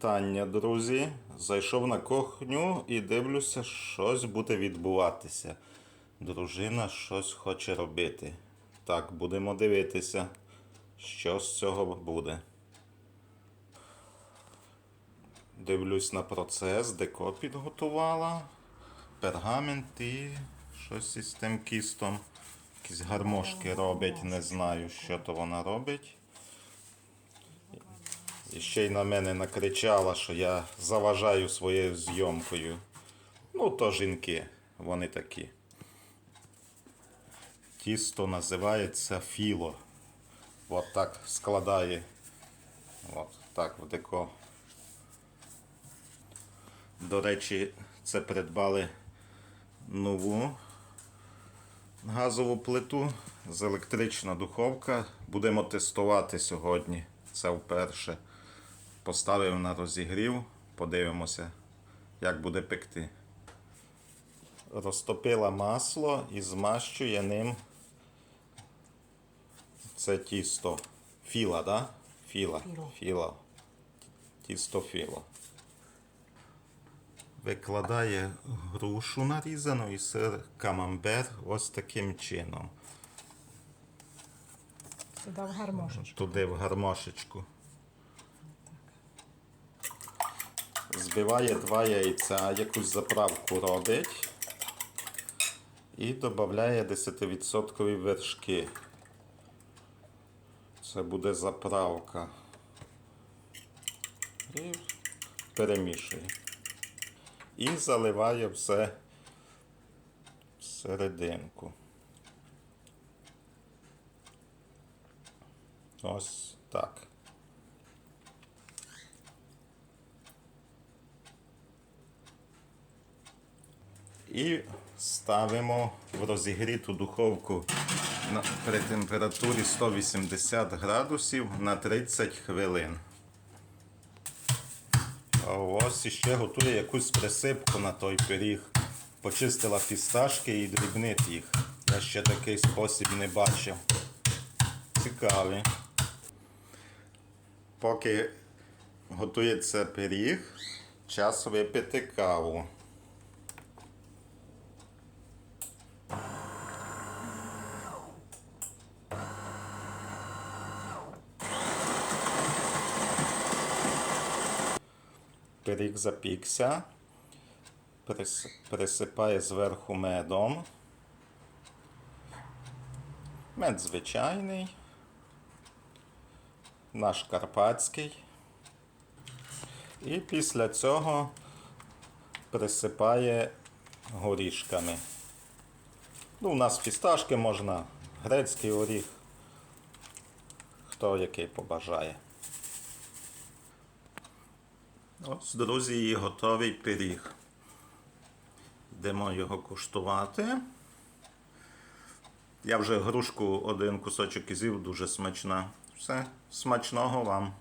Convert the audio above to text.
Вітання, друзі! Зайшов на кухню і дивлюся, щось буде відбуватися. Дружина щось хоче робити. Так, будемо дивитися, що з цього буде. Дивлюсь на процес, деко підготувала, пергамент і щось із тим кістом. Якісь гармошки робить, не знаю, що то вона робить. І ще й на мене накричала, що я заважаю своєю зйомкою. Ну, то жінки, вони такі. Тісто називається філо. От так складає. От так в деко. До речі, це придбали нову газову плиту з електрична духовка. Будемо тестувати сьогодні. Це вперше. Поставив на розігрів, подивимося, як буде пекти. Розтопила масло і змащує ним це тісто. Філа, да? Філа. Філо. Філа. Тісто філо. Викладає грушу нарізану і сир камамбер ось таким чином. Сюди в гармошечку. Туди в гармошечку. Збиває два яйця, якусь заправку робить і додає 10% вершки. Це буде заправка. І перемішує. І заливає все всерединку. Ось так. І ставимо в розігріту духовку при температурі 180 градусів на 30 хвилин. А ось іще готує якусь присипку на той пиріг. Почистила фісташки і дрібнить їх. Я ще такий спосіб не бачив. Цікавий. Поки готується пиріг, час випити каву. Пиріг запікся, присипає зверху медом. Мед звичайний наш карпатський. І після цього присипає горішками. Ну, у нас фісташки можна, грецький оріх, хто який побажає. Ось, друзі, готовий пиріг. Йдемо його куштувати. Я вже грушку один кусочок ізів, дуже смачна. Все, смачного вам.